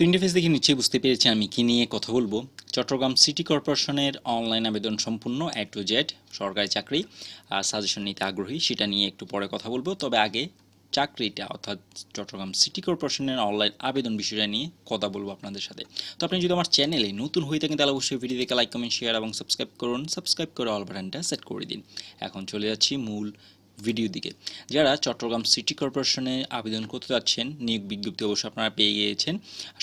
তো ইন্টারফেস দেখে নিশ্চয়ই বুঝতে পেরেছি আমি কি নিয়ে কথা বলব। চট্টগ্রাম সিটি কর্পোরেশনের অনলাইন আবেদন সম্পূর্ণ এ টু জেড সরকারি চাকরি। আর সাজেশন নিতে আগ্রহী, সেটা নিয়ে একটু পরে কথা বলব। তবে আগে চাকরিটা, অর্থাৎ চট্টগ্রাম সিটি কর্পোরেশনের অনলাইন আবেদন বিষয়টা নিয়ে কথা বলব আপনাদের সাথে। তো আপনি যদি আমার চ্যানেলে নতুন হয়ে থাকেন, তাহলে অবশ্যই ভিডিও দেখে লাইক কমেন্ট শেয়ার এবং সাবস্ক্রাইব করুন। সাবস্ক্রাইব করে অল বাটনটা সেট করে দিন। এখন চলে যাচ্ছি মূল ভিডিও দিকে। যারা চট্টগ্রাম সিটি কর্পোরেশনে আবেদন করতে যাচ্ছেন, নিয়োগ বিজ্ঞপ্তি অবশ্য আপনারা পেয়ে গিয়েছেন।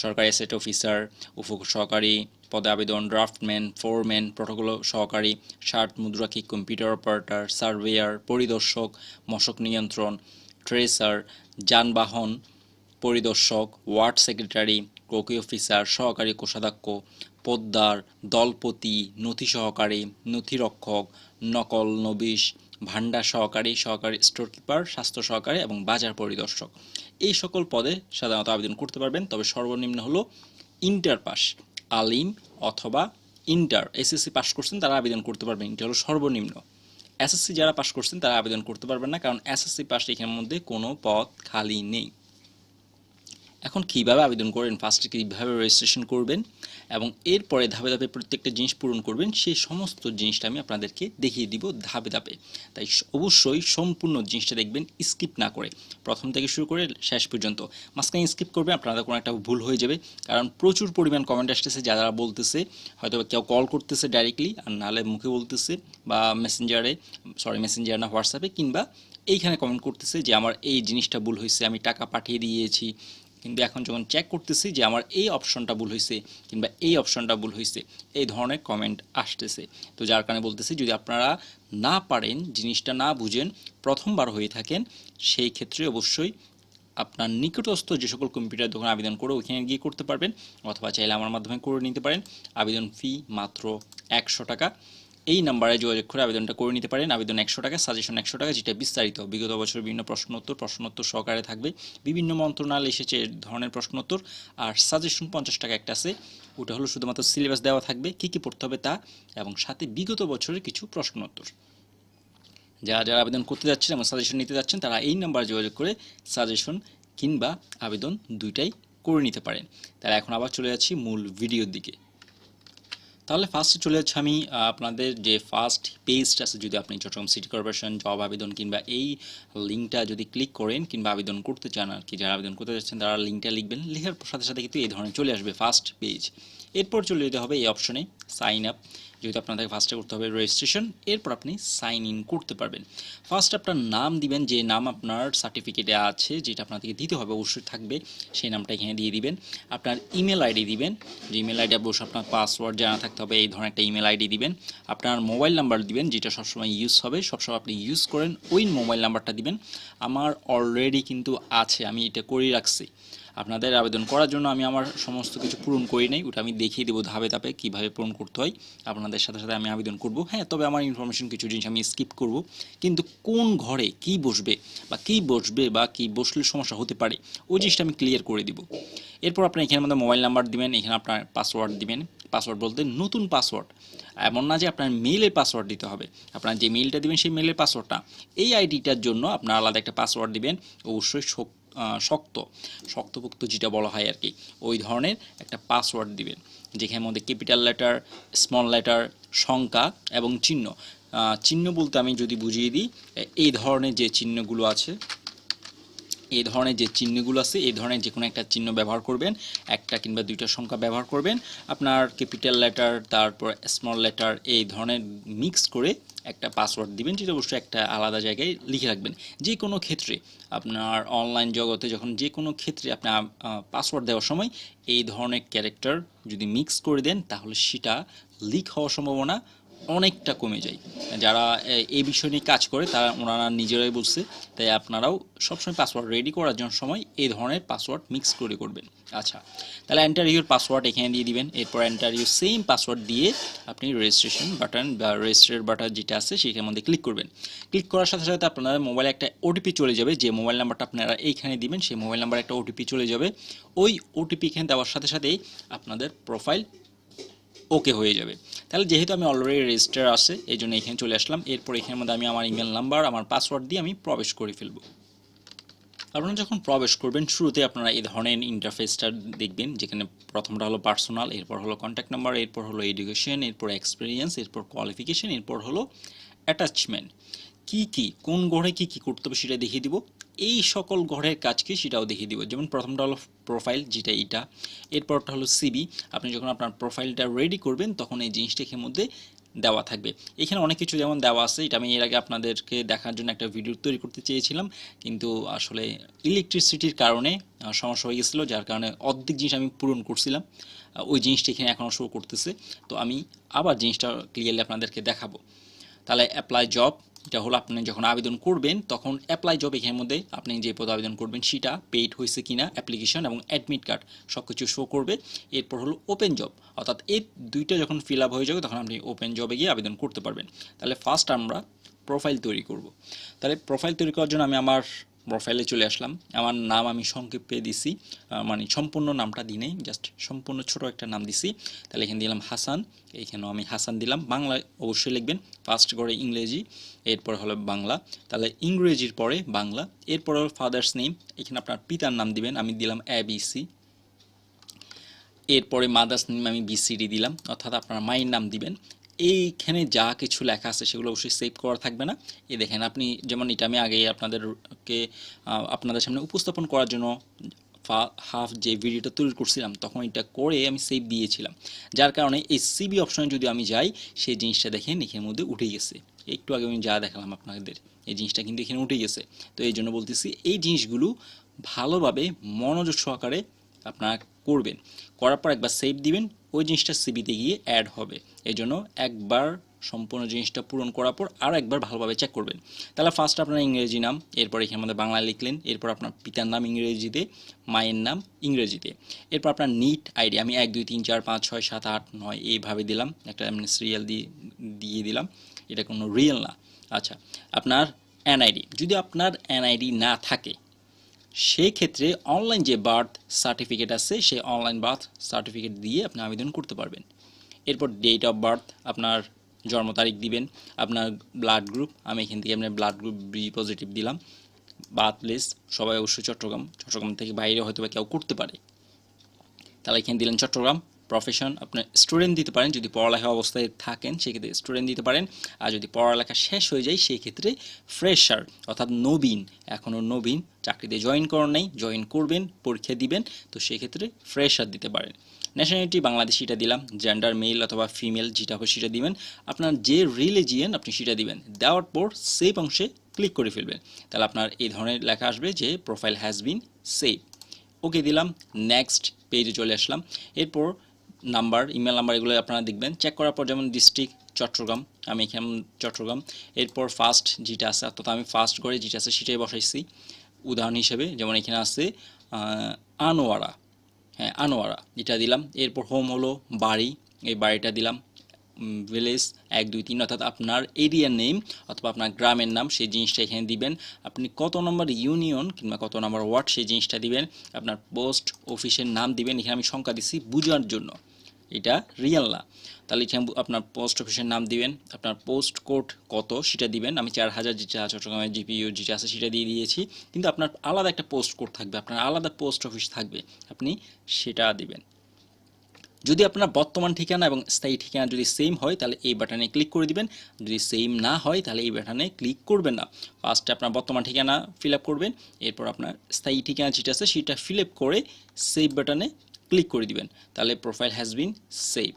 সরকারি অ্যাসেট অফিসার উপ সহকারী পদে আবেদন ড্রাফটম্যান ফোরম্যান প্রটোকল সহকারী শার্ট মুদ্রাক্ষী কম্পিউটার অপারেটর সার্ভেয়ার পরিদর্শক, মশক নিয়ন্ত্রণ ট্রেসার যানবাহন পরিদর্শক ওয়ার্ড সেক্রেটারি কোকি অফিসার সহকারী কোষাধ্যক্ষ, পোদ্দার, দলপতি, নথি সহকারী, নথিরক্ষক, নকল নবিশ ভান্ডার সহকারী সহকারী স্টোর কিপার স্বাস্থ্য সহকারী এবং বাজার পরিদর্শক। এই সকল পদে সাধারণত আবেদন করতে পারবেন, তবে সর্বনিম্ন হলো ইন্টার পাস, আলিম অথবা ইন্টার। এসএসসি পাস করছেন, তারা আবেদন করতে পারবেন এটি হলো সর্বনিম্ন। এসএসসি যারা পাস করছেন, তারা আবেদন করতে পারবেন না, কারণ এসএসসি পাস এখানের মধ্যে কোনো পদ খালি নেই। এখন কীভাবে আবেদন করবেন ফার্স্টে কীভাবে রেজিস্ট্রেশন করবেন এবং এরপরে ধাপে ধাপে প্রত্যেকটা জিনিস পূরণ করবেন, সেই সমস্ত জিনিসটা আমি আপনাদেরকে দেখিয়ে দিব ধাপে ধাপে। তাই অবশ্যই সম্পূর্ণ জিনিসটা দেখবেন স্কিপ না করে। প্রথম থেকে শুরু করে শেষ পর্যন্ত। মাঝখানে স্কিপ করবেন, আপনাদের কোনো একটা ভুল হয়ে যাবে। কারণ প্রচুর পরিমাণ কমেন্ট আসতেছে, যারা বলতেছে হয়তো কেউ কল করতেছে ডাইরেক্টলি আর নাহলে মুখে বলতেছে বা মেসেঞ্জারে সরি মেসেঞ্জার না হোয়াটসঅ্যাপে কিংবা এইখানে কমেন্ট করতেছে যে, আমার এই জিনিসটা ভুল হয়েছে, আমি টাকা পাঠিয়ে দিয়েছি। কিন্তু এখন যখন চেক করতেছি যে আমার এই অপশনটা ভুল হয়েছে কিংবা এই অপশনটা ভুল হয়েছে এই ধরনের কমেন্ট আসতেছে। তো যার কারণে বলতেছি, যদি আপনারা না পারেন, জিনিসটা না বুঝেন, প্রথমবার হয়ে থাকেন, সেই ক্ষেত্রে অবশ্যই আপনার নিকটস্থ যে সকল কম্পিউটার দোকানে আবেদন করে ওইখানে গিয়ে করতে পারবেন, অথবা চাইলে আমার মাধ্যমে করে নিতে পারেন। আবেদন ফি মাত্র একশো টাকা। এই নাম্বারে যোগাযোগ করে আবেদনটা করে নিতে পারেন। আবেদন একশো টাকা সাজেশন একশো টাকা, যেটা বিস্তারিত। বিগত বছর বিভিন্ন প্রশ্নোত্তর প্রশ্নোত্তর সহকারে থাকবে। বিভিন্ন মন্ত্রণালয় এসেছে এ ধরনের প্রশ্নোত্তর। আর সাজেশন পঞ্চাশ টাকা একটা আছে। ওটা হলো শুধুমাত্র সিলেবাস দেওয়া থাকবে, কী কী পড়তে হবে তা, এবং সাথে বিগত বছরের কিছু প্রশ্নোত্তর। যারা যারা আবেদন করতে যাচ্ছেন এবং সাজেশন নিতে যাচ্ছেন, তারা এই নাম্বারে যোগাযোগ করে সাজেশন কিংবা আবেদন দুইটাই করে নিতে পারেন। তারা এখন আবার চলে যাচ্ছি মূল ভিডিওর দিকে। তাহলে ফার্স্টে চলে যাচ্ছে আমি আপনাদের যে ফার্স্ট পেজটা আছে, যদি আপনি চট্টগ্রাম সিটি কর্পোরেশন জব আবেদন কিংবা এই লিঙ্কটা যদি ক্লিক করেন কিংবা আবেদন করতে চান আর কি, যারা আবেদন করতে চাচ্ছেন তারা লিঙ্কটা লিখবেন, লেখার সাথে সাথে কিন্তু এই ধরনের চলে আসবে ফার্স্ট পেজ এরপর চলে যেতে হবে এই অপশনে সাইন আপ যেহেতু আপনাদের ফার্স্টে করতে হবে রেজিস্ট্রেশন এরপর আপনি সাইন ইন করতে পারবেন। ফার্স্ট আপনার নাম দিবেন, যে নাম আপনার সার্টিফিকেটে আছে, যেটা আপনাদেরকে দিতে হবে, অবশ্যই থাকবে। সেই নামটা এখানে দিয়ে দিবেন। আপনার ইমেল আইডি দিবেন, যে ইমেল আইডি অবশ্যই আপনার পাসওয়ার্ড জানা থাকতে হবে, এই ধরনের একটা ইমেল আইডি দিবেন। আপনার মোবাইল নাম্বার দিবেন, যেটা সবসময় ইউজ হবে, সবসময় আপনি ইউজ করেন, ওই মোবাইল নাম্বারটা দিবেন। আমার অলরেডি কিন্তু আছে, আমি এটা করেই রাখছি। আপনাদের আবেদন করার জন্য আমি আমার সমস্ত কিছু পূরণ করি নাই, ওটা আমি দেখিয়ে দেবো ধাপে ধাপে কীভাবে পূরণ করতে হয়। আপনাদের সাথে সাথে আমি আবেদন করব। হ্যাঁ তবে আমার ইনফরমেশন কিছু জিনিস আমি স্কিপ করব। কিন্তু কোন ঘরে কি বসবে বা কি বসবে বা কি বসলে সমস্যা হতে পারে, ওই জিনিসটা আমি ক্লিয়ার করে দিব। এরপর আপনি এখানে মধ্যে মোবাইল নাম্বার দিবেন, এখানে আপনার পাসওয়ার্ড দিবেন। পাসওয়ার্ড বলতে নতুন পাসওয়ার্ড এমন না যে আপনার মেইলের পাসওয়ার্ড দিতে হবে। আপনার যে মেইলটা দিবেন সেই মেইলের পাসওয়ার্ডটা এই আইডিটার জন্য আপনার আলাদা একটা পাসওয়ার্ড দিবেন। অবশ্যই শক্ত, শক্তপোক্ত যেটা বলা হয় আর কি, ওই ধরনের একটা পাসওয়ার্ড দিবেন যেখানে মধ্যে ক্যাপিটাল লেটার স্মল লেটার সংখ্যা এবং চিহ্ন। চিহ্ন বলতে আমি যদি বুঝিয়ে দিই এই ধরনের যে চিহ্নগুলো আছে এই ধরনের যে চিহ্নগুলো আছে, এই ধরনের যে কোনো একটা চিহ্ন ব্যবহার করবেন, একটা কিংবা দুইটা সংখ্যা ব্যবহার করবেন, আপনার ক্যাপিটাল লেটার তারপর স্মল লেটার এই ধরনের মিক্স করে একটা পাসওয়ার্ড দিবেন, যেটা অবশ্যই একটা আলাদা জায়গায় লিখে রাখবেন। যে কোনো ক্ষেত্রে আপনার অনলাইন জগতে যখন যে কোনো ক্ষেত্রে আপনার পাসওয়ার্ড দেওয়ার সময় এই ধরনের ক্যারেক্টার যদি মিক্স করে দেন, তাহলে সেটা লিক হওয়ার সম্ভাবনা অনেকটা কমে যায়। যারা এই বিষয় নিয়ে কাজ করে, তারা, ওনারা নিজেরাই বুঝছে, তাই আপনারাও সবসময় পাসওয়ার্ড রেডি করার জন্য সময় এই ধরনের পাসওয়ার্ড মিক্স করে করবেন। আচ্ছা তাহলে এন্টার ইউর পাসওয়ার্ড এখানে দিয়ে দিবেন। এরপর এন্টার ইউর সেম পাসওয়ার্ড দিয়ে আপনি রেজিস্ট্রেশন বাটন বা রেজিস্ট্রের বাটন যেটা আছে সেখানের মধ্যে ক্লিক করবেন। ক্লিক করার সাথে সাথে আপনাদের মোবাইলে একটা ওটিপি চলে যাবে, যে মোবাইল নাম্বারটা আপনারা এইখানে দিবেন, সেই মোবাইল নাম্বার একটা ওটিপি চলে যাবে। ওই ওটিপি এখানে দেওয়ার সাথে সাথেই আপনাদের প্রোফাইল ওকে হয়ে যাবে। তাহলে যেহেতু আমি অলরেডি রেজিস্টার আছে, এই জন্য এখানে চলে আসলাম। এরপর এখানের মধ্যে আমি আমার ইমেল নাম্বার আমার পাসওয়ার্ড দিয়ে আমি প্রবেশ করে ফেলব। আপনারা যখন প্রবেশ করবেন, শুরুতে আপনারা এই ধরনের ইন্টারফেসটা দেখবেন, যেখানে প্রথমটা হলো পার্সোনাল এরপর হলো কন্ট্যাক্ট নাম্বার এরপর হলো এডুকেশন এরপর এক্সপিরিয়েন্স এরপর কোয়ালিফিকেশন এরপর হলো অ্যাটাচমেন্ট কি কি, কোন ঘরে কি কি করতে হবে সেটা দেখিয়ে দিব। এই সকল ঘরের কাজকে সেটাও দেখিয়ে দিব। যেমন প্রথমটা হলো প্রোফাইল যেটা এইটা। এরপরটা হলো সিবি আপনি যখন আপনার প্রোফাইলটা রেডি করবেন, তখন এই জিনিসটা এখানে মধ্যে দেওয়া থাকবে। এখানে অনেক কিছু যেমন দেওয়া আছে। এটা আমি এর আগে আপনাদেরকে দেখার জন্য একটা ভিডিও তৈরি করতে চেয়েছিলাম। কিন্তু আসলে ইলেকট্রিসিটির কারণে সমস্যা হয়ে গেছিল, যার কারণে অর্ধেক জিনিস আমি পূরণ করছিলাম। ওই জিনিসটা এখানে এখনও শো করতেছে। তো আমি আবার জিনিসটা ক্লিয়ারলি আপনাদেরকে দেখাবো। তাহলে অ্যাপ্লাই জব এটা হলো আপনি যখন আবেদন করবেন, তখন অ্যাপ্লাই জব এখানের মধ্যে আপনি যে পদে আবেদন করবেন সেটা পেইড হয়েছে কিনা অ্যাপ্লিকেশন এবং অ্যাডমিট কার্ড সব কিছু শো করবে। এরপর হলো ওপেন জব অর্থাৎ এই দুইটা যখন ফিল আপ হয়ে যাবে, তখন আপনি ওপেন জবে গিয়ে আবেদন করতে পারবেন। তাহলে ফার্স্ট আমরা প্রোফাইল তৈরি করব। তাহলে প্রোফাইল তৈরি করার জন্য আমি আমার প্রোফাইলে চলে আসলাম। আমার নাম আমি সংক্ষেপে দিছি মানে সম্পূর্ণ নামটা দিই নাই জাস্ট সম্পূর্ণ ছোট একটা নাম দিছি। তাহলে এখানে দিলাম হাসান এইখানেও আমি হাসান দিলাম। বাংলায় অবশ্যই লিখবেন ফার্স্ট করে ইংরেজি, এরপর হলো বাংলা। তাহলে ইংরেজির পরে বাংলা, এরপর হলো ফাদার্স নেম এখানে আপনার পিতার নাম দিবেন, আমি দিলাম এ বি সি এরপরে মাদার্স নেম আমি বিসিডি দিলাম, অর্থাৎ আপনার মায়ের নাম দিবেন। এইখানে যা কিছু লেখা আছে সেগুলো অবশ্যই সেভ করা থাকবে না। এই দেখেন আপনি যেমন এটা আমি আগেই আপনাদেরকে আপনাদের সামনে উপস্থাপন করার জন্য হাফ যে ভিডিওটা তৈরি করছিলাম, তখন এটা করে আমি সেভ দিয়েছিলাম। যার কারণে এই সিবি অপশনে যদি আমি যাই, সেই জিনিসটা দেখেন এখানের মধ্যে উঠে গেছে। একটু আগে আমি যা দেখালাম আপনাদের, এই জিনিসটা কিন্তু এখানে উঠে গেছে। তো এই জন্য বলতেছি, এই জিনিসগুলো ভালোভাবে মনোযোগ সহকারে আপনারা করবেন। করার পর একবার সেভ দিবেন ওই জিনিসটা সিবিতে গিয়ে অ্যাড হবে। এই জন্য একবার সম্পূর্ণ জিনিসটা পূরণ করার পর আরও একবার ভালোভাবে চেক করবেন। তাহলে ফার্স্ট আপনার ইংরেজি নাম, এরপর এখানে আমাদের বাংলা লিখলেন, এরপর আপনার পিতার নাম ইংরেজিতে, মায়ের নাম ইংরেজিতে। এরপর আপনার নিট আইডি আমি এক, দুই, তিন, চার, পাঁচ, ছয়, সাত, আট, নয়, এইভাবে দিলাম, একটা এমনি সিরিয়াল দিয়ে দিয়ে দিলাম। এটা কোনো রিয়েল না। আচ্ছা আপনার এনআইডি যদি আপনার এনআইডি না থাকে সেই ক্ষেত্রে অনলাইন যে বার্থ সার্টিফিকেট আছে, সেই অনলাইন বার্থ সার্টিফিকেট দিয়ে আপনি আবেদন করতে পারবেন। এরপর ডেট অফ বার্থ আপনার জন্ম তারিখ দিবেন, আপনার ব্লাড গ্রুপ আমি এখান থেকে আপনার ব্লাড গ্রুপ বি পজিটিভ দিলাম। বার্থ প্লেস সবাই অবশ্যই চট্টগ্রাম চট্টগ্রাম থেকে বাইরে হয়তো বা কেউ করতে পারে। তাহলে এখানে দিলেন চট্টগ্রাম প্রফেশন আপনি স্টুডেন্ট দিতে পারেন, যদি পড়ালেখা অবস্থায় থাকেন, সেক্ষেত্রে স্টুডেন্ট দিতে পারেন। আর যদি পড়ালেখা শেষ হয়ে যায় সেই ক্ষেত্রে ফ্রেশার অর্থাৎ নবীন, এখনও নবীন, চাকরিতে জয়েন করেন নাই জয়েন করবেন, পরীক্ষা দিবেন, তো সেক্ষেত্রে ফ্রেশার দিতে পারেন। ন্যাশনালিটি বাংলাদেশিটা দিলাম জেন্ডার মেল অথবা ফিমেল যেটা হবে সেটা দিবেন। আপনার যে রিলিজিয়ান আপনি সেটা দিবেন। দেওয়ার পর সেভ অংশে ক্লিক করে ফেলবেন। তাহলে আপনার এই ধরনের লেখা আসবে যে profile has been save okay দিলাম নেক্সট পেজে চলে আসলাম। এরপর নাম্বার, ইমেল নাম্বার এগুলো আপনারা দেখবেন। চেক করার পর যেমন ডিস্ট্রিক্ট চট্টগ্রাম আমি এখানে চট্টগ্রাম এরপর ফার্স্ট যেটা আছে, অর্থাৎ আমি ফার্স্ট করে যেটা আছে সেটাই বসাইছি। উদাহরণ হিসেবে যেমন এখানে আছে আনোয়ারা। হ্যাঁ আনোয়ারা, যেটা দিলাম। এরপর হোম হলো বাড়ি, এই বাড়িটা দিলাম। ভিলেজ এক, দুই, তিন, অর্থাৎ আপনার এরিয়ার নেম অথবা আপনার গ্রামের নাম, সেই জিনিসটা এখানে দিবেন। আপনি কত নম্বর ইউনিয়ন কিংবা কত নম্বর ওয়ার্ড সেই জিনিসটা দিবেন। আপনার পোস্ট অফিসের নাম দিবেন। এখানে আমি সংখ্যা দিচ্ছি বোঝার জন্য। এটা রিয়েল না। তাহলে এখানে আপনার পোস্ট অফিসের নাম দিবেন, আপনার পোস্ট কোড কত সেটা দিবেন। আমি চার হাজার যেটা চট্টগ্রামের জিপিও যেটা আছে সেটা দিয়ে দিয়েছি। কিন্তু আপনার আলাদা একটা পোস্ট কোড থাকবে, আপনার আলাদা পোস্ট অফিস থাকবে, আপনি সেটা দিবেন। যদি আপনার বর্তমান ঠিকানা এবং স্থায়ী ঠিকানা যদি সেম হয়, তাহলে এই বাটনে ক্লিক করে দিবেন। যদি সেম না হয়, তাহলে এই বাটনে ক্লিক করবেন না। ফার্স্টে আপনার বর্তমান ঠিকানা ফিল করবেন, এরপর আপনার স্থায়ী ঠিকানা যেটা আছে সেটা ফিল করে সেভ বাটনে ক্লিক করে দিবেন, তাহলে প্রোফাইল হ্যাজ বিন সেভ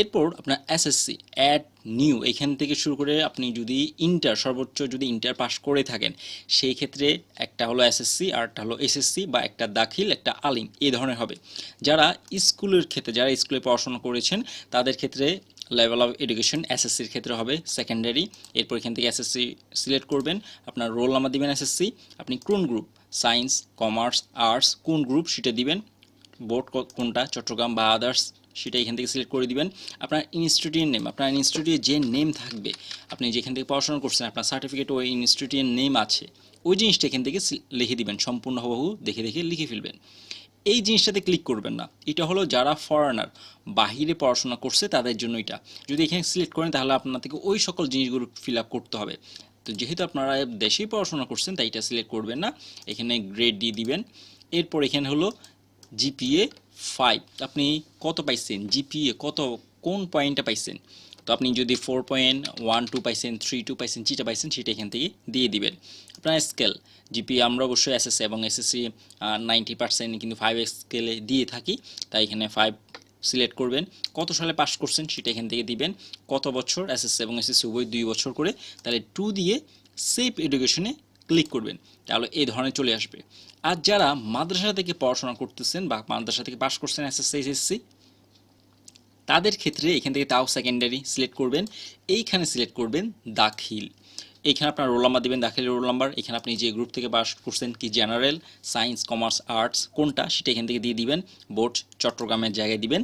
এরপর আপনার এসএসসি অ্যাড নিউ এখান থেকে শুরু করে আপনি যদি ইন্টার সর্বোচ্চ যদি ইন্টার পাস করে থাকেন, সেই ক্ষেত্রে একটা হলো এসএসসি আর একটা হলো এসএসসি বা একটা দাখিল, একটা আলিম এই ধরনের হবে। যারা স্কুলের ক্ষেত্রে, যারা স্কুলে পড়াশোনা করেছেন, তাদের ক্ষেত্রে লেভেল অফ এডুকেশন এসএসসির ক্ষেত্রে হবে সেকেন্ডারি এরপর এখান থেকে এসএসসি সিলেক্ট করবেন, আপনার রোল নাম্বার দিবেন এসএসসি আপনি কোন গ্রুপ সায়েন্স কমার্স আর্টস কোন গ্রুপ সেটা দিবেন। বোর্ড কোনটা, চট্টগ্রাম বা আদার্স সেটা এখান থেকে সিলেক্ট করে দিবেন। আপনার ইনস্টিটিউটের নেম আপনার ইনস্টিটিউটে যে নেম থাকবে, আপনি যেখান থেকে পড়াশোনা করছেন, আপনার সার্টিফিকেট ওই ইনস্টিটিউটের নেম আছে, ওই জিনিসটা এখান থেকে লিখে দিবেন, সম্পূর্ণ হুবহু দেখে দেখে লিখে ফেলবেন। এই জিনিসটাতে ক্লিক করবেন না। এটা হলো যারা ফরেনার বাহিরে পড়াশোনা করছে তাদের জন্য এটা। যদি এখানে সিলেক্ট করেন, তাহলে আপনার থেকে ওই সকল জিনিসগুলো ফিল আপ করতে হবে। তো যেহেতু আপনারা দেশেই পড়াশোনা করছেন, তাই এটা সিলেক্ট করবেন না। এখানে গ্রেড দিয়ে দিবেন। এরপর এখানে হলো জিপিএ ফাইভ আপনি কত পাইছেন? জিপিএ কত, কোন পয়েন্টটা পাইছেন? তো আপনি যদি ফোর পয়েন্ট ওয়ান টু পাইছেন থ্রি টু পাইছেন, যেটা পাইছেন সেটা এখান থেকে দিয়ে দিবেন। আপনার স্কেল জিপি আমরা অবশ্যই এসএসসি এবং এসএসসি নাইনটি পার্সেন্ট কিন্তু ফাইভ স্কেলে দিয়ে থাকি। তাই এখানে ফাইভ সিলেক্ট করবেন। কত সালে পাস করছেন সেটা এখান থেকে দিবেন। কত বছর এসএসসি এবং এসএসসি উভয় দুই বছর করে, তাহলে টু দিয়ে সেফ এডুকেশনে ক্লিক করবেন। তাহলে এই ধরনের চলে আসবে। আর যারা মাদ্রাসা থেকে পড়াশোনা করতেছেন বা মাদ্রাসা থেকে পাশ করছেন এসএসসি এসএসসি তাদের ক্ষেত্রে এখান থেকে তাও সেকেন্ডারি সিলেক্ট করবেন। এইখানে সিলেক্ট করবেন দাখিল। এখানে আপনার রোল নাম্বার দেবেন দাখিল রোল নাম্বার এখানে আপনি যে গ্রুপ থেকে পাস করছেন, কি জেনারেল সায়েন্স কমার্স আর্টস কোনটা, সেটা এখান থেকে দিয়ে দিবেন। বোর্ড চট্টগ্রামের জায়গায় দিবেন,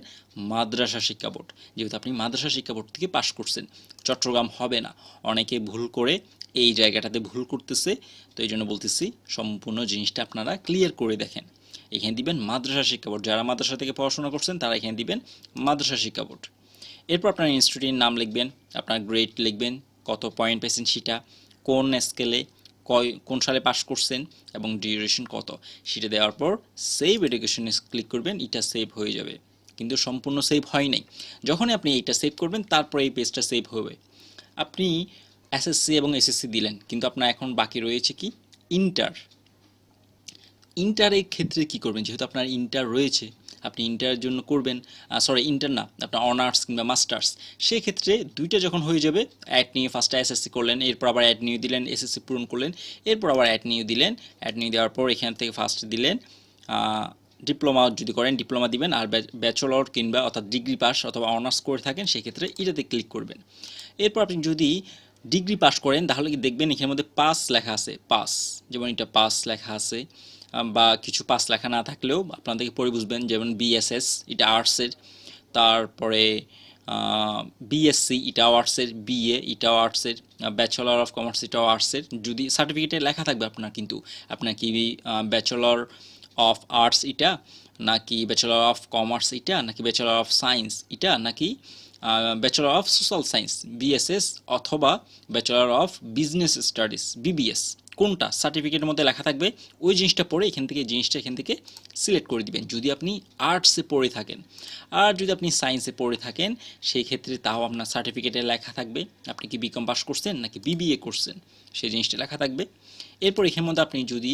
মাদ্রাসা শিক্ষা বোর্ড। যেহেতু আপনি মাদ্রাসা শিক্ষা বোর্ড থেকে পাশ করছেন, চট্টগ্রাম হবে না। অনেকে ভুল করে এই জায়গাটাতে ভুল করতেছে, তো এই জন্য বলতেছি সম্পূর্ণ জিনিসটা আপনারা ক্লিয়ার করে দেখেন। এখানে দিবেন মাদ্রাসা শিক্ষা বোর্ড। যারা মাদ্রাসা থেকে পড়াশোনা করছেন, তারা এখানে দিবেন মাদ্রাসা শিক্ষা বোর্ড। এরপর আপনার ইনস্টিটিউটের নাম লিখবেন, আপনার গ্রেড লিখবেন, কত পয়েন্ট পেয়েছেন সেটা, কোন স্কেলে কয়, কোন সালে পাস করছেন এবং ডিউরেশন কত, সেটা দেওয়ার পর সেভ এডুকেশনে ক্লিক করবেন, এটা সেভ হয়ে যাবে। কিন্তু সম্পূর্ণ সেভ হয় নাই। যখনই আপনি এইটা সেভ করবেন, তারপরে এই পেজটা সেভ হবে। আপনি এসএসসি এবং এসএসসি দিলেন, কিন্তু আপনার এখন বাকি রয়েছে কি? ইন্টার ইন্টারের ক্ষেত্রে কি করবেন? যেহেতু আপনার ইন্টার রয়েছে, আপনি ইন্টারের জন্য করবেন সরি ইন্টার না, আপনার অনার্স কিংবা মাস্টার্স সেক্ষেত্রে দুইটা যখন হয়ে যাবে অ্যাড নিয়ে ফার্স্টে এসএসসি করলেন, এরপর আবার অ্যাড নিয়ে দিলেন এসএসসি পূরণ করলেন, এরপর আবার অ্যাড নিয়ে দিলেন অ্যাড নিয়ে দেওয়ার পর এখান থেকে ফার্স্ট দিলেন ডিপ্লোমা যদি করেন ডিপ্লোমা দিবেন, আর ব্যাচেলর কিংবা অর্থাৎ ডিগ্রি পাস অথবা অনার্স করে থাকেন, সেক্ষেত্রে এটাতে ক্লিক করবেন। এরপর আপনি যদি ডিগ্রি পাস করেন, তাহলে কি দেখবেন এখানের মধ্যে পাস লেখা আছে, পাস। যেমন এটা পাস লেখা আছে বা কিছু পাস লেখা না থাকলেও আপনাদেরকে পরে বুঝবেন, যেমন বিএসএস এটা আর্টসের তারপরে বিএসসি এটাও আর্টসের বিএ এটাও আর্টসের ব্যাচেলর অফ কমার্স এটাও আর্টসের যদি সার্টিফিকেটে লেখা থাকবে আপনার কিন্তু, আপনার কি ব্যাচেলর অফ আর্টস এটা, নাকি ব্যাচেলর অফ কমার্স এটা, নাকি ব্যাচেলর অফ সায়েন্স এটা, নাকি bachelor of social science BSS অথবা bachelor of business studies BBS কোনটা? সার্টিফিকেটের মধ্যে লেখা থাকবে, ওই জিনিসটা পড়ে এখান থেকে, জিনিসটা এখান থেকে সিলেক্ট করে দিবেন। যদি আপনি আর্টসে পড়ে থাকেন, আর যদি আপনি সায়েন্সে পড়ে থাকেন, সেই ক্ষেত্রে তাও আপনার সার্টিফিকেটে লেখা থাকবে। আপনি কি বিকম পাস করছেন নাকি বিবিএ করছেন, সেই জিনিসটা লেখা থাকবে। এরপর এখানের মধ্যে আপনি যদি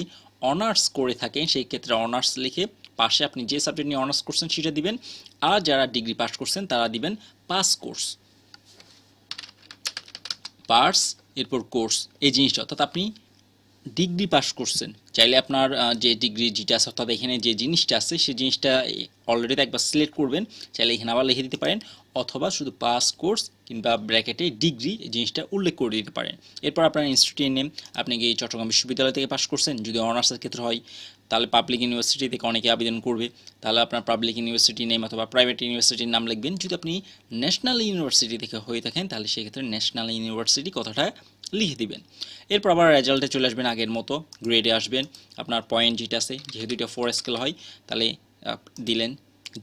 অনার্স করে থাকেন, সেই ক্ষেত্রে অনার্স লিখে পাশে আপনি যে সাবজেক্ট নিয়ে অনার্স করছেন সেটা দিবেন, আর যারা ডিগ্রি পাস করছেন তারা দিবেন পাস কোর্স পার্স এরপর কোর্স এই জিনিসটা। অর্থাৎ আপনি ডিগ্রি পাস করছেন। চাইলে আপনার যে ডিগ্রি যেটা আছে, অর্থাৎ এখানে যে জিনিসটা আছে সেই জিনিসটা অলরেডি একবার সিলেক্ট করবেন। চাইলে এখানে আবার লিখে দিতে পারেন, অথবা শুধু পাস কোর্স কিংবা ব্র্যাকেটে ডিগ্রি জিনিসটা উল্লেখ করে দিতে পারেন। এরপর আপনার ইনস্টিটিউট নেম আপনি কি চট্টগ্রাম বিশ্ববিদ্যালয় থেকে পাস করছেন? যদি অনার্সের ক্ষেত্রে হয়, তাহলে পাবলিক ইউনিভার্সিটি থেকে অনেকে আবেদন করবে। তাহলে আপনার পাবলিক ইউনিভার্সিটি নেম অথবা প্রাইভেট ইউনিভার্সিটির নাম লিখবেন। যদি আপনি ন্যাশনাল ইউনিভার্সিটি থেকে হয়ে থাকেন, তাহলে সেক্ষেত্রে ন্যাশনাল ইউনিভার্সিটি কথাটা লিখে দিবেন। এরপর আবার রেজাল্টে চলে আসবেন আগের মতো গ্রেডে আসবেন। আপনার পয়েন্ট যেটা আছে, যেহেতু এটা ফোর স্কেল হয়, তাহলে দিলেন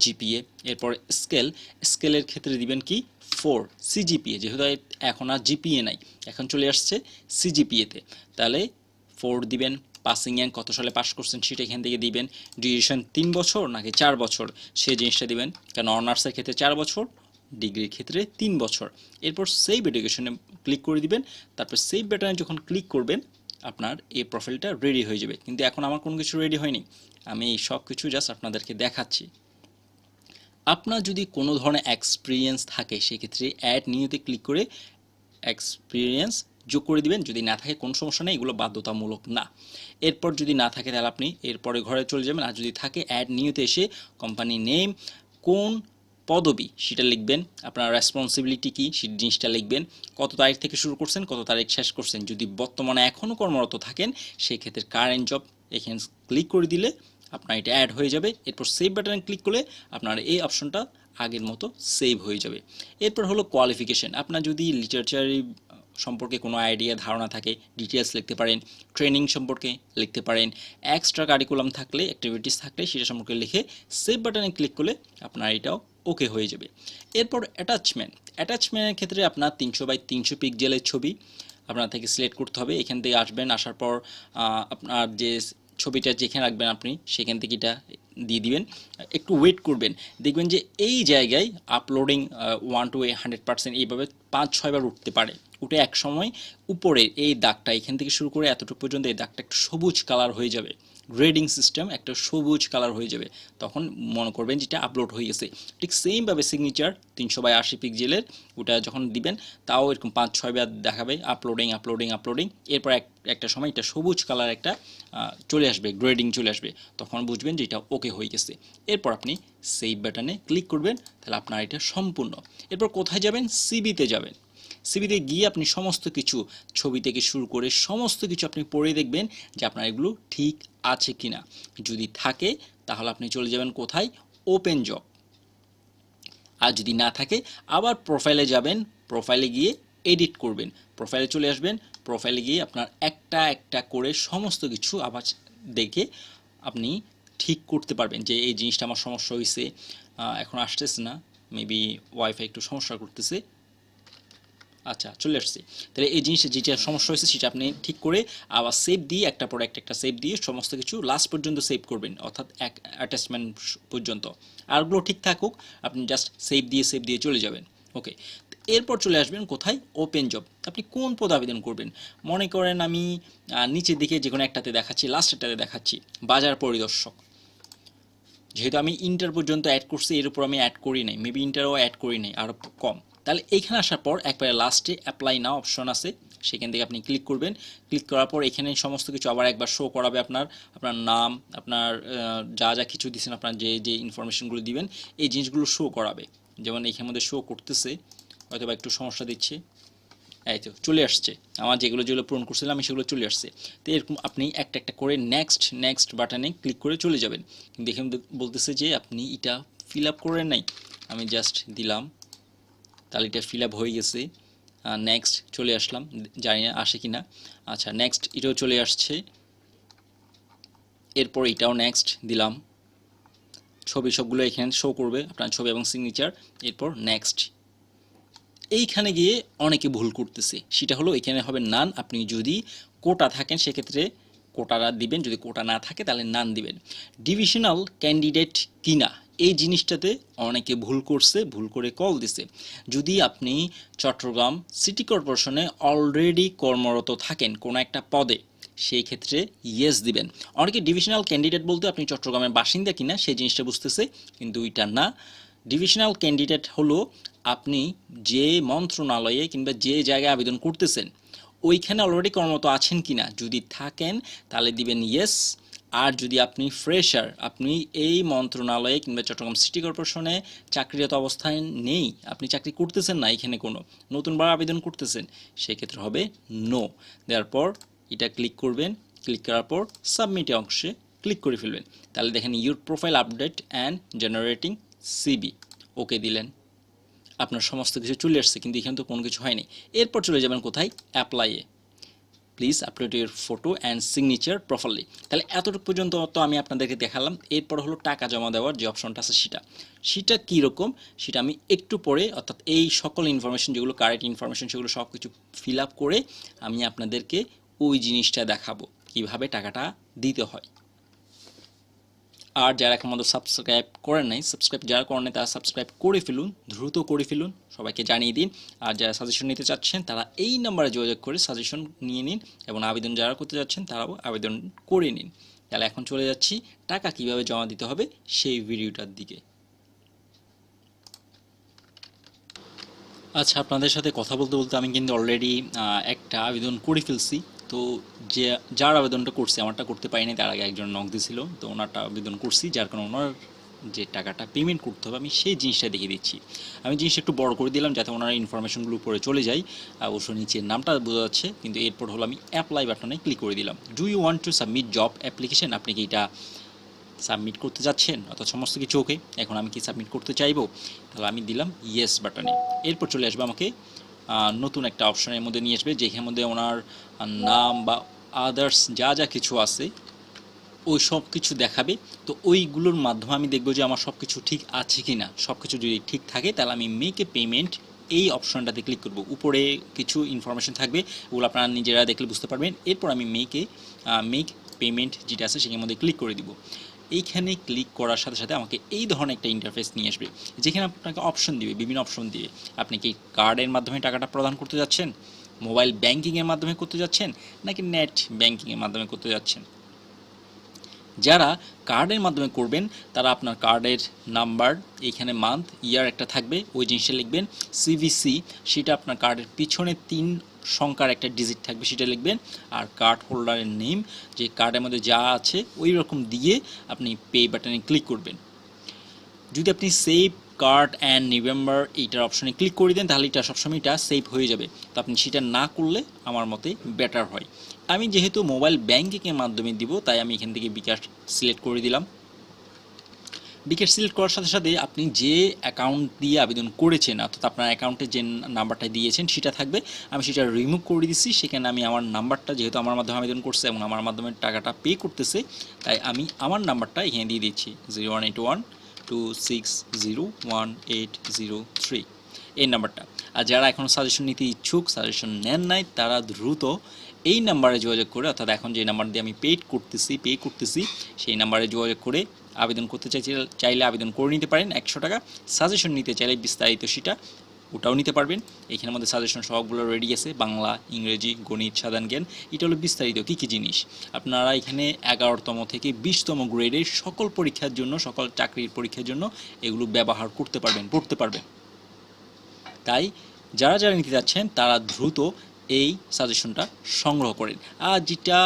জিপিএ এরপর স্কেল স্কেলের ক্ষেত্রে দিবেন কি? ফোর সিজিপিএ যেহেতু এখন আর জিপিএ নাই, এখন চলে আসছে সিজিপিএতে তাহলে ফোর দিবেন পাসিং এন কত সালে পাস করছেন সেটা এখান থেকে দিবেন। ডিউরেশন তিন বছর নাকি চার বছর? সেই জিনিসটা দিবেন। কারণ অনার্সের ক্ষেত্রে চার বছর ডিগ্রির ক্ষেত্রে তিন বছর। এরপর সেভ এডুকেশনে ক্লিক করে দিবেন। তারপর সেভ বাটনে যখন ক্লিক করবেন, আপনার এই প্রোফাইলটা রেডি হয়ে যাবে। কিন্তু এখন আমার কোনো কিছু রেডি হয়নি। আমি এই সব কিছু জাস্ট আপনাদেরকে দেখাচ্ছি। আপনার যদি কোনো ধরনের এক্সপিরিয়েন্স থাকে, সেক্ষেত্রে অ্যাড নিউতে ক্লিক করে এক্সপিরিয়েন্স যোগ করে দিবেন। যদি না থাকে, কোনো সমস্যা নেই, এগুলো বাধ্যতামূলক না। এরপর যদি না থাকে, তাহলে আপনি এরপরে ঘরে চলে যাবেন। আর যদি থাকে অ্যাড নিউতে এসে কোম্পানি নেম কোন পদবি, সেটা লিখবেন। আপনার রেসপন্সিবিলিটি কী সেই জিনিসটা লিখবেন। কত তারিখ থেকে শুরু করছেন, কত তারিখ শেষ করছেন। যদি বর্তমানে এখনও কর্মরত থাকেন সেই ক্ষেত্রে কারেন্ট জব এখানে ক্লিক করে দিলে আপনার এটা অ্যাড হয়ে যাবে। এরপর সেভ বাটনে ক্লিক করলে আপনার এই অপশনটা আগের মতো সেভ হয়ে যাবে। এরপর হলো কোয়ালিফিকেশন আপনার যদি লিটারেচারি সম্পর্কে কোনো আইডিয়া ধারণা থাকে ডিটেলস লিখতে পারেন ট্রেনিং সম্পর্কে লিখতে পারেন এক্সট্রা কারিকুলাম থাকলে অ্যাক্টিভিটিস থাকলে, সেটা সম্পর্কে লিখে সেভ বাটনে ক্লিক করলে আপনার এটাও ওকে হয়ে যাবে। এরপর অ্যাটাচমেন্ট অ্যাটাচমেন্টের ক্ষেত্রে আপনার তিনশো বাই তিনশো পিকজেলের ছবি আপনার থেকে সিলেক্ট করতে হবে। এখান থেকে আসবেন, আসার পর আপনার যে ছবিটা যেখানে রাখবেন আপনি, সেখান থেকে এটা দিয়ে দিবেন। একটু ওয়েট করবেন। দেখবেন যে এই জায়গায় uploading one two hundred percent এইভাবে পাঁচ ছয়বার উঠতে পারে। উঠে এক সময় উপরে এই দাগটা, এখান থেকে শুরু করে এতটুকু পর্যন্ত এই দাগটা একটু সবুজ কালার হয়ে যাবে। গ্রেডিং সিস্টেম একটা সবুজ কালার হয়ে যাবে। তখন মনে করবেন যেটা আপলোড হয়ে গেছে। ঠিক সেমভাবে সিগনেচার তিনশো বাই আশি পিক্সেলের ওটা যখন দিবেন, তাও এরকম পাঁচ ছয়বার দেখাবে আপলোডিং আপলোডিং আপলোডিং এরপর এক, একটা সময় এটা সবুজ কালার একটা চলে আসবে গ্রেডিং চলে আসবে। তখন বুঝবেন যে এটা ওকে হয়ে গেছে। এরপর আপনি সেভ বাটনে ক্লিক করবেন, তাহলে আপনার এটা সম্পূর্ণ। এরপর কোথায় যাবেন? সিবিতে যাবেন। সিবিতে গিয়ে আপনি সমস্ত কিছু ছবি থেকে শুরু করে সমস্ত কিছু আপনি পড়ে দেখবেন যে আপনার এগুলো ঠিক আছে কিনা। যদি থাকে, তাহলে আপনি চলে যাবেন কোথায়? ওপেন জব আর যদি না থাকে, আবার প্রোফাইলে যাবেন প্রোফাইলে গিয়ে এডিট করবেন। প্রোফাইলে চলে আসবেন প্রোফাইলে গিয়ে আপনার একটা একটা করে সমস্ত কিছু আবার দেখে আপনি ঠিক করতে পারবেন যে এই জিনিসটা আমার সমস্যা হয়েছে এখন আসতেছে না মেবি ওয়াইফাই একটু সমস্যা করতেছে। আচ্ছা চলে আসছি। তাহলে এই জিনিসটা যেটা সমস্যা হয়েছে সেটা আপনি ঠিক করে আবার সেভ দিয়ে একটা পর একটা সেভ দিয়ে সমস্ত কিছু লাস্ট পর্যন্ত সেভ করবেন, অর্থাৎ এক অ্যাটাচমেন্ট পর্যন্ত। আরগুলো ঠিক থাকুক, আপনি জাস্ট সেভ দিয়ে সেভ দিয়ে চলে যাবেন। ওকে এরপর চলে আসবেন কোথায়? ওপেন জব আপনি কোন পদ আবেদন করবেন? মনে করেন আমি নিচের দিকে যে কোনো একটাতে দেখাচ্ছি লাস্টেরটাতে দেখাচ্ছি, বাজার পরিদর্শক। যেহেতু আমি ইন্টার পর্যন্ত অ্যাড করছি, এর উপর আমি অ্যাড করি নাই। মেবি ইন্টারও অ্যাড করি নাই আরও কম। তাহলে এইখানে আসার পর একবারে লাস্টে অ্যাপ্লাই নাও অপশন আছে। সেখান থেকে আপনি ক্লিক করবেন। ক্লিক করার পর এখানে সমস্ত কিছু আবার একবার শো করাবে আপনার। আপনার নাম, আপনার যা যা কিছু দিচ্ছেন আপনার যে যে ইনফরমেশনগুলো দিবেন, এই জিনিসগুলো শো করাবে। যেমন এখানের মধ্যে শো করতেছে হয়তো বা একটু সমস্যা দিচ্ছে। এই তো, চলে আসছে। আমার যেগুলো যেগুলো পূরণ করছিলাম আমি সেগুলো চলে আসছে। তো এরকম আপনি একটা একটা করে নেক্সট নেক্সট বাটনে ক্লিক করে চলে যাবেন। কিন্তু এখানে বলতেছে যে, আপনি এটা ফিল আপ করেন নাই। আমি জাস্ট দিলাম। তাহলে এটা ফিল আপ হয়ে গেছে। নেক্সট চলে আসলাম, জানি না আসে কি না আচ্ছা নেক্সট এটাও চলে আসছে। এরপর এটাও নেক্সট দিলাম। ছবি সবগুলো এখানে শো করবে আপনার ছবি এবং সিগনেচার এরপর নেক্সট এইখানে গিয়ে অনেকে ভুল করতেছে। সেটা হলো এখানে হবে নান আপনি যদি কোটা থাকেন, সেক্ষেত্রে কোটারা দিবেন। যদি কোটা না থাকে, তাহলে নান দিবেন। ডিভিশনাল ক্যান্ডিডেট কিনা? এই জিনিসটাতে অনেকে ভুল করছে, ভুল করে কল দিছে। যদি আপনি চট্টগ্রাম সিটি কর্পোরেশনে অলরেডি কর্মরত থাকেন কোনো একটা পদে, সেই ক্ষেত্রে ইয়েস দিবেন। অনেকে ডিভিশনাল ক্যান্ডিডেট বলতে আপনি চট্টগ্রামের বাসিন্দা কিনা, সেই জিনিসটা বুঝতেছে, কিন্তু ওইটা না। ডিভিশনাল ক্যান্ডিডেট হলো আপনি যে মন্ত্রণালয়ে কিংবা যে জায়গায় আবেদন করতেছেন, ওইখানে অলরেডি কর্মরত আছেন কিনা। যদি থাকেন, তাহলে দিবেন ইয়েস আর যদি আপনি ফ্রেশার আপনি এই মন্ত্রণালয়ে কিংবা চট্টগ্রাম সিটি কর্পোরেশনে চাকরিরত অবস্থায় নেই, আপনি চাকরি করতেছেন না এখানে কোনো নতুনবার আবেদন করতেছেন, সেক্ষেত্রে হবে নো দেওয়ার পর এটা ক্লিক করবেন ক্লিক করার পর সাবমিটে অংশে ক্লিক করে ফেলবেন। তাহলে দেখেন your profile update and generating CV okay দিলেন। আপনার সমস্ত কিছু চলে আসছে, কিন্তু এখানে তো কোনো কিছু হয়নি। এরপর চলে যাবেন কোথায়? অ্যাপ্লাইয়ে please upload your photo and signature properly তাহলে এতটুকু পর্যন্ত তো আমি আপনাদেরকে দেখালাম। এরপর হলো টাকা জমা দেওয়ার যে অপশনটা আছে সেটা। সেটা কীরকম সেটা আমি একটু পরে, অর্থাৎ এই সকল ইনফরমেশন যেগুলো কারেক্ট ইনফরমেশন সেগুলো সব কিছু ফিল আপ করে আমি আপনাদেরকে ওই জিনিসটা দেখাবো, কীভাবে টাকাটা দিতে হয়। আর যারা এখন আমাদের সাবস্ক্রাইব করেন নাই সাবস্ক্রাইব যারা করেন নাই, তারা সাবস্ক্রাইব করে ফেলুন, দ্রুত করে ফেলুন। সবাইকে জানিয়ে দিন। আর যারা সাজেশন নিতে চাচ্ছেন, তারা এই নাম্বারে যোগাযোগ করে সাজেশন নিয়ে নিন এবং আবেদন যারা করতে যাচ্ছেন, তারাও আবেদন করে নিন। তাহলে এখন চলে যাচ্ছি, টাকা কীভাবে জমা দিতে হবে সেই ভিডিওটার দিকে। আচ্ছা আপনাদের সাথে কথা বলতে বলতে আমি কিন্তু অলরেডি একটা আবেদন করে ফেলছি। তো যে, যার আবেদনটা করছে, আমারটা করতে পারিনি, তার আগে একজন নক দিছিল তো ওনারটা আবেদন করছি, যার কারণে ওনার যে টাকাটা পেমেন্ট করতে হবে, আমি সেই জিনিসটা দেখিয়ে দিচ্ছি। আমি জিনিসটা একটু বড় করে দিলাম যাতে ওনার ইনফরমেশনগুলো উপরে চলে যায়। অবশ্য নিচের নামটা বোঝা যাচ্ছে, কিন্তু এরপর হলো আমি অ্যাপ্লাই বাটনে ক্লিক করে দিলাম। Do you want to submit job application আপনি কি এটা সাবমিট করতে যাচ্ছেন? অর্থাৎ সমস্ত কিছু ওকে এখন আমি কি সাবমিট করতে চাইব? তাহলে আমি দিলাম ইয়েস বাটনে এরপর চলে আসবে আমাকে নতুন একটা অপশনের মধ্যে নিয়ে আসবে, যেখানের মধ্যে ওনার নাম বা আদার্স যা যা কিছু আছে ওই সব কিছু দেখাবে, তো ওইগুলোর মাধ্যমে আমি দেখব যে আমার সব কিছু ঠিক আছে কি না সব কিছু যদি ঠিক থাকে, তাহলে আমি মেক এ পেমেন্ট এই অপশনটাতে ক্লিক করব। উপরে কিছু ইনফরমেশন থাকবে, ওগুলো আপনারা নিজেরা দেখলে বুঝতে পারবেন। এরপর আমি মেকে মেক পেমেন্ট যেটা আছে সেখানের মধ্যে ক্লিক করে দিব। এইখানে ক্লিক করার সাথে সাথে আমাকে এই ধরনের একটা ইন্টারফেস নিয়ে আসবে, যেখানে আপনাকে অপশন দিবে, বিভিন্ন অপশন দিবে। আপনি কি কার্ডের মাধ্যমে টাকাটা প্রদান করতে যাচ্ছেন মোবাইল ব্যাংকিংয়ের মাধ্যমে করতে যাচ্ছেন, নাকি নেট ব্যাংকিংয়ের মাধ্যমে করতে যাচ্ছেন? যারা কার্ডের মাধ্যমে করবেন, তারা আপনার কার্ডের নাম্বার এখানে মান্থ ইয়ার একটা থাকবে, ওই জিনিসটা লিখবেন সিভিসি সেটা আপনার কার্ডের পিছনে তিন সংখ্যার একটা ডিজিট থাকবে, সেটা লিখবেন, আর কার্ড হোল্ডারের নেম যে কার্ডের মধ্যে যা আছে, ওই রকম দিয়ে আপনি পে বাটনে ক্লিক করবেন। যদি আপনি সেভ কার্ড অ্যান্ড নভেম্বর এইটার অপশনে ক্লিক করে দেন, তাহলে এটা সবসময় এটা সেভ হয়ে যাবে। তো আপনি সেটা না করলে আমার মতে বেটার হয়। আমি যেহেতু মোবাইল ব্যাংকিংয়ের মাধ্যমে দিব, তাই আমি এখান থেকে বিকাশ সিলেক্ট করে দিলাম। বিকাশ সিলেক্ট করার সাথে সাথে আপনি যে অ্যাকাউন্ট দিয়ে আবেদন করেছেন, অর্থাৎ আপনার অ্যাকাউন্টে যে নাম্বারটা দিয়েছেন সেটা থাকবে। আমি সেটা রিমুভ করে দিচ্ছি সেখানে আমি আমার নাম্বারটা যেহেতু আমার মাধ্যমে আবেদন করছে এবং আমার মাধ্যমে টাকাটা পে করতেছে, তাই আমি আমার নাম্বারটা এখানে দিয়ে দিচ্ছি zero one eight one two six zero one eight zero three এই নাম্বারটা। আর যারা এখন সাজেশন নিতে ইচ্ছুক সাজেশন নেন নাই, তারা দ্রুত এই নাম্বারে যোগাযোগ করে, অর্থাৎ এখন যে নাম্বার দিয়ে আমি পেড করতেছি পে করতেছি, সেই নাম্বারে যোগাযোগ করে আবেদন করতে চাইছি, চাইলে আবেদন করে নিতে পারেন একশো টাকা। সাজেশন নিতে চাইলে বিস্তারিত সেটা ওটাও নিতে পারবেন। এখানের মধ্যে সাজেশন সবগুলো রেডি আছে, বাংলা, ইংরেজি, গণিত, সাধারণ জ্ঞান, এটা হলো বিস্তারিত কী কী জিনিস। আপনারা এখানে এগারোতম থেকে বিশতম গ্রেডের সকল পরীক্ষার জন্য, সকল চাকরির পরীক্ষার জন্য এগুলো ব্যবহার করতে পারবেন, পড়তে পারবেন। তাই যারা যারা নিতে যাচ্ছেন, তারা দ্রুত এই সাজেশনটা সংগ্রহ করেন। আর যেটা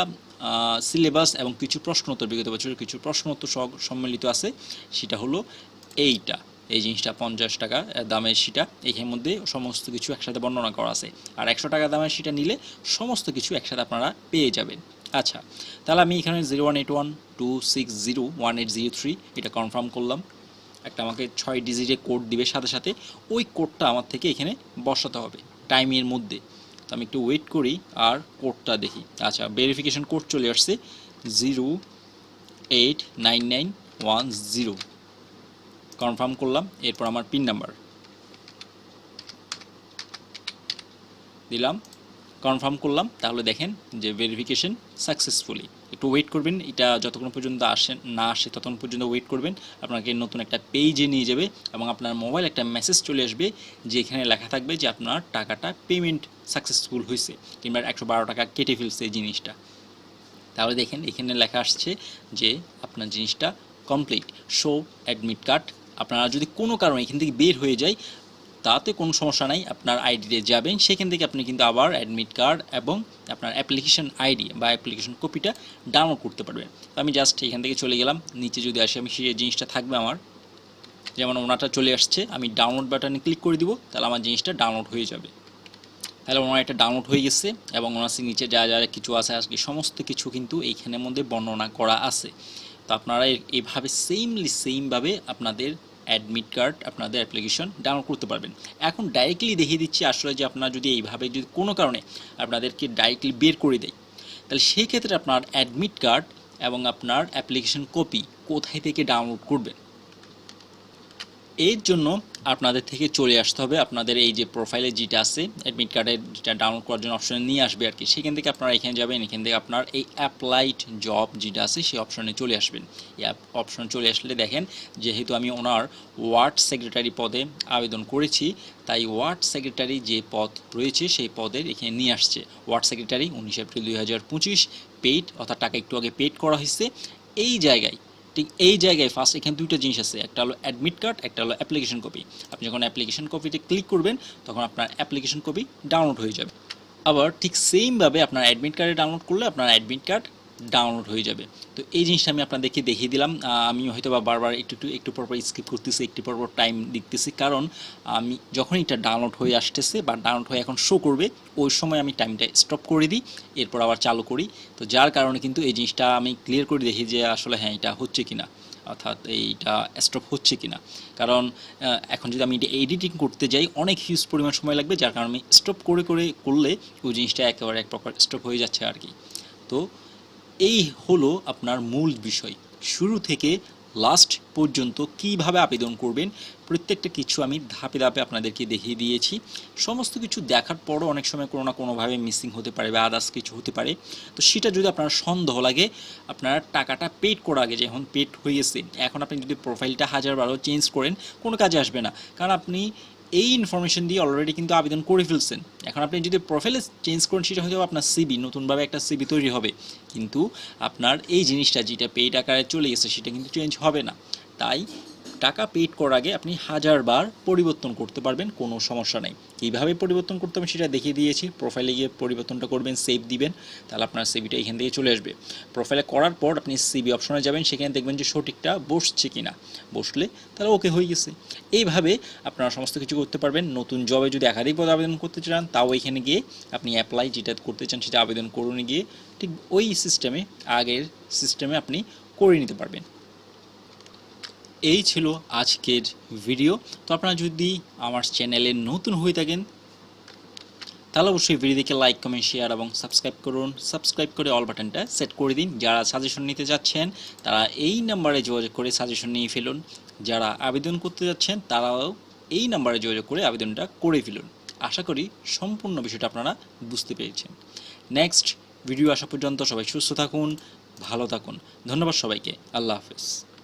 সিলেবাস এবং কিছু প্রশ্নোত্তর, বিগত বছরের কিছু প্রশ্নোত্তর সম্মিলিত আছে, সেটা হলো এইটা। এই জিনিসটা পঞ্চাশ টাকা দামের সেটা এখানের মধ্যে সমস্ত কিছু একসাথে বর্ণনা করা আছে। আর একশো টাকা দামের সেটা নিলে সমস্ত কিছু একসাথে আপনারা পেয়ে যাবেন। আচ্ছা তাহলে আমি এখানে zero one eight one two six zero one eight zero three এটা কনফার্ম করলাম। একটা আমাকে ছয় ডিজিটের কোড দিবে সাথে সাথে, ওই কোডটা আমার থেকে এখানে বসাতে হবে টাইমের মধ্যে। তো আমি একটু ওয়েট করি আর কোডটা দেখি। আচ্ছা ভেরিফিকেশন কোড চলে আসছে zero eight nine nine one zero confirm করলাম, এরপর আমার পিন নাম্বার দিলাম কনফার্ম করলাম, তাহলে দেখেন যে ভেরিফিকেশন সাকসেসফুলি একটু ওয়েট করবেন। এটা যতক্ষণ পর্যন্ত আসে, না আসে ততক্ষণ পর্যন্ত ওয়েট করবেন। আপনাকে নতুন একটা পেজে নিয়ে যাবে এবং আপনার মোবাইল একটা মেসেজ চলে আসবে যে এখানে লেখা থাকবে যে আপনার টাকাটা পেমেন্ট সাকসেসফুল হয়েছে কিংবা একশো বারো টাকা কেটে ফেলছে এই জিনিসটা। তাহলে দেখেন, এখানে লেখা আসছে যে আপনার জিনিসটা কমপ্লিট শো অ্যাডমিট কার্ড আপনারা যদি কোনো কারণে এখান থেকে বের হয়ে যায় তাতে কোনো সমস্যা নাই, আপনার আইডিতে যাবেন, সেখান থেকে আপনি কিন্তু আবার অ্যাডমিট কার্ড এবং আপনার অ্যাপ্লিকেশন আইডি বা অ্যাপ্লিকেশন কপিটা ডাউনলোড করতে পারবেন। তো আমি জাস্ট এখান থেকে চলে গেলাম, নিচে যদি আসি আমি সেই জিনিসটা থাকবে আমার। যেমন ওনাটা চলে আসছে, আমি ডাউনলোড বাটনে ক্লিক করে দিব, তাহলে আমার জিনিসটা ডাউনলোড হয়ে যাবে। তাহলে ওনার এটা ডাউনলোড হয়ে গেছে এবং ওনার নিচে যা যা কিছু আছে আজকে, সমস্ত কিছু কিন্তু এইখানের মধ্যে বর্ণনা করা আছে। তো আপনারা এইভাবে সেমলি সেমভাবে আপনাদের অ্যাডমিট কার্ড আপনাদের অ্যাপ্লিকেশন ডাউনলোড করতে পারবেন। এখন ডাইরেক্টলি দেখিয়ে দিচ্ছি আসলে যে আপনার যদি এইভাবে যদি কোনো কারণে আপনাদেরকে ডাইরেক্টলি বের করে দেয়, তাহলে সেই ক্ষেত্রে আপনার অ্যাডমিট কার্ড এবং আপনার অ্যাপ্লিকেশন কপি কোথায় থেকে ডাউনলোড করবেন? এর জন্য আপনাদের থেকে চলে আসতে হবে। আপনাদের এই যে প্রোফাইলে যেটা আছে অ্যাডমিট কার্ডের যেটা ডাউনলোড করার জন্য অপশনে নিয়ে আসবে আর কি। সেখান থেকে আপনারা এখানে যাবেন, এখান থেকে আপনার এই অ্যাপ্লাইড জব যেটা আছে, সেই অপশনে চলে আসবেন। এই অপশন চলে আসলে দেখেন, যেহেতু আমি ওনার ওয়ার্ড সেক্রেটারি পদে আবেদন করেছি, তাই ওয়ার্ড সেক্রেটারি যে পদ রয়েছে, সেই পদের এখানে নিয়ে আসছে। ওয়ার্ড সেক্রেটারি উনিশ এপ্রিল দুই হাজার পঁচিশ পেইড অর্থাৎ টাকা একটু আগে পেড করা হয়েছে। এই জায়গায় ঠিক এই জায়গায় ফার্স্ট এখানে দুইটা জিনিস আছে, একটা হলো অ্যাডমিট কার্ড একটা হলো অ্যাপ্লিকেশন কপি আপনি যখন অ্যাপ্লিকেশন কপিতে ক্লিক করবেন, তখন আপনার অ্যাপ্লিকেশন কপি ডাউনলোড হয়ে যাবে। আবার ঠিক সেমভাবে আপনার অ্যাডমিট কার্ডে ডাউনলোড করলে আপনার অ্যাডমিট কার্ড ডাউনলোড হয়ে যাবে। তো এই জিনিসটা আমি আপনাদেরকে দেখিয়ে দিলাম। আমি হয়তো বা বারবার একটু একটু একটু পর পর স্কিপ করতেছি, একটু পর পর টাইম দেখতেছি কারণ আমি যখন এটা ডাউনলোড হয়ে আসতেছে বা ডাউনলোড হয়ে এখন শো করবে, ওই সময় আমি টাইমটা স্টপ করে দিই, এরপর আবার চালু করি। তো যার কারণে কিন্তু এই জিনিসটা আমি ক্লিয়ার করে দেখি যে আসলে হ্যাঁ এটা হচ্ছে কিনা, অর্থাৎ এইটা স্টপ হচ্ছে কিনা। কারণ এখন যদি আমি এটা এডিটিং করতে যাই, অনেক হিউজ পরিমাণ সময় লাগবে, যার কারণে আমি স্টপ করে করে করলে ওই জিনিসটা একেবারে এক প্রকার স্টপ হয়ে যাচ্ছে আর কি তো এই হলো আপনার মূল বিষয়। শুরু থেকে লাস্ট পর্যন্ত কীভাবে আবেদন করবেন, প্রত্যেকটা কিছু আমি ধাপে ধাপে আপনাদেরকে দেখিয়ে দিয়েছি। সমস্ত কিছু দেখার পরও অনেক সময় কোনো না কোনোভাবে মিসিং হতে পারে বা আদার্স কিছু হতে পারে। তো সেটা যদি আপনার সন্দেহ লাগে, আপনার টাকাটা পেড করা আগে যখন পেড হয়ে গেছে, এখন আপনি যদি প্রোফাইলটা হাজার বারো চেঞ্জ করেন, কোনো কাজে আসবে না। কারণ আপনি এই ইনফরমেশন দিয়ে অলরেডি কিন্তু আবেদন করে ফেলছেন। এখন আপনি যদি প্রোফাইলে চেঞ্জ করেন, সেটা হয়তো আপনার সিবি নতুনভাবে একটা সিবি তৈরি হবে। কিন্তু আপনার এই জিনিসটা, যেটা পেইড আকারে চলে গেছে, সেটা কিন্তু চেঞ্জ হবে না। তাই টাকা পেড করার আগে আপনি হাজারবার পরিবর্তন করতে পারবেন, কোনো সমস্যা নেই। কীভাবে পরিবর্তন করতে হবে সেটা দেখিয়ে দিয়েছি। প্রোফাইলে গিয়ে পরিবর্তনটা করবেন সেভ দিবেন, তাহলে আপনার সিবিটা এখান থেকে চলে আসবে। প্রোফাইলে করার পর আপনি সিবি অপশনে যাবেন, সেখানে দেখবেন যে সঠিকটা বসছে কি না বসলে তাহলে ওকে হয়ে গেছে। এইভাবে আপনারা সমস্ত কিছু করতে পারবেন। নতুন জবে যদি একাধিক পদ আবেদন করতে চান, তাও এখানে গিয়ে আপনি অ্যাপ্লাই যেটা করতে চান সেটা আবেদন করুন গিয়ে, ঠিক ওই সিস্টেমে আগের সিস্টেমে আপনি করে নিতে পারবেন। এই ছিল আজকের ভিডিও। তো আপনারা যদি আমার চ্যানেলে নতুন হয়ে থাকেন, তাহলে অবশ্যই ভিডিওটিকে লাইক কমেন্ট শেয়ার এবং সাবস্ক্রাইব করুন। সাবস্ক্রাইব করে অল বাটনটা সেট করে দিন। যারা সাজেশন নিতে যাচ্ছেন, তারা এই নাম্বারে যোগাযোগ করে সাজেশন নিয়ে ফেলুন। যারা আবেদন করতে যাচ্ছেন, তারাও এই নাম্বারে যোগাযোগ করে আবেদনটা করে ফেলুন। আশা করি সম্পূর্ণ বিষয়টা আপনারা বুঝতে পেরেছেন। নেক্সট ভিডিও আসা পর্যন্ত সবাই সুস্থ থাকুন, ভালো থাকুন। ধন্যবাদ সবাইকে। আল্লাহ হাফেজ।